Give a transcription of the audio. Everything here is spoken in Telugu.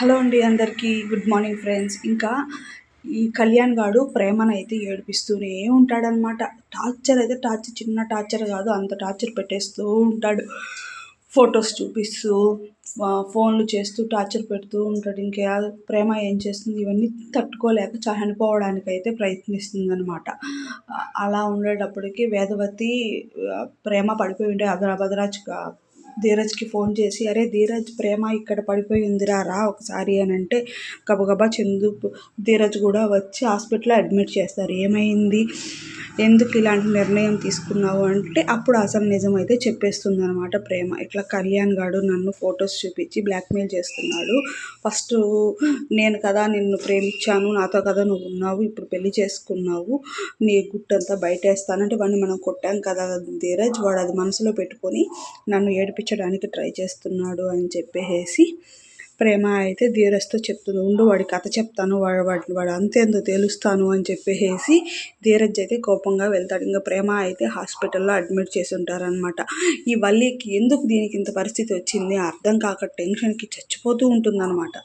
హలో అండి అందరికీ. Good morning friends. ఇంకా ఈ కళ్యాణ్ గాడు ప్రేమను అయితే ఏడిపిస్తూనే ఉంటాడనమాట టార్చర్ అయితే టార్చర్ చిన్న టార్చర్ కాదు అంత టార్చర్ పెట్టేస్తూ ఉంటాడు. ఫొటోస్ చూపిస్తూ ఫోన్లు చేస్తూ టార్చర్ పెడుతూ ఉంటాడు. ఇంకా ప్రేమ ఏం చేస్తుంది? ఇవన్నీ తట్టుకోలేక చనిపోవడానికి అయితే ప్రయత్నిస్తుంది అనమాట అలా ఉండేటప్పటికి వేదవతి ప్రేమ పడిపోయి ఉంటే అదరా భద్రాజ్గా ధీరజ్కి ఫోన్ చేసి అరే ధీరజ్ ప్రేమ ఇక్కడ పడిపోయి ఉందిరా రా ఒకసారి అని అంటే గబగబా చందు ధీరజ్ కూడా వచ్చి హాస్పిటల్లో అడ్మిట్ చేస్తారు. ఏమైంది? ఎందుకు ఇలాంటి నిర్ణయం తీసుకున్నావు అంటే అప్పుడు అసలు నిజం అయితే చెప్పేస్తుంది అనమాట ప్రేమ. ఇట్లా కళ్యాణ్ గాడు నన్ను ఫొటోస్ చూపించి బ్లాక్మెయిల్ చేస్తున్నాడు. ఫస్ట్ నేను కదా నిన్ను ప్రేమించాను నాతో కదా నువ్వు ఉన్నావు ఇప్పుడు పెళ్ళి చేసుకున్నావు నీ గుట్టంతా బయటేస్తానంటే వాడిని మనం కొట్టాం కదా ధీరజ్ వాడు అది మనసులో పెట్టుకొని నన్ను ఏడిపించడానికి ట్రై చేస్తున్నాడు అని చెప్పేసి ప్రేమ అయితే ధీరజ్తో చెప్తుంది. ఉండు వాడి కథ చెప్తాను వాడు వాడి వాడు అంతేందో తెలుస్తాను అని చెప్పేసి ధీరజ్ అయితే కోపంగా వెళ్తాడు. ఇంకా ప్రేమ అయితే హాస్పిటల్లో అడ్మిట్ చేసి ఉంటారనమాట ఈ వల్లికి ఎందుకు దీనికి ఇంత పరిస్థితి వచ్చింది? అర్థం కాక టెన్షన్కి చచ్చిపోతూ ఉంటుందన్నమాట.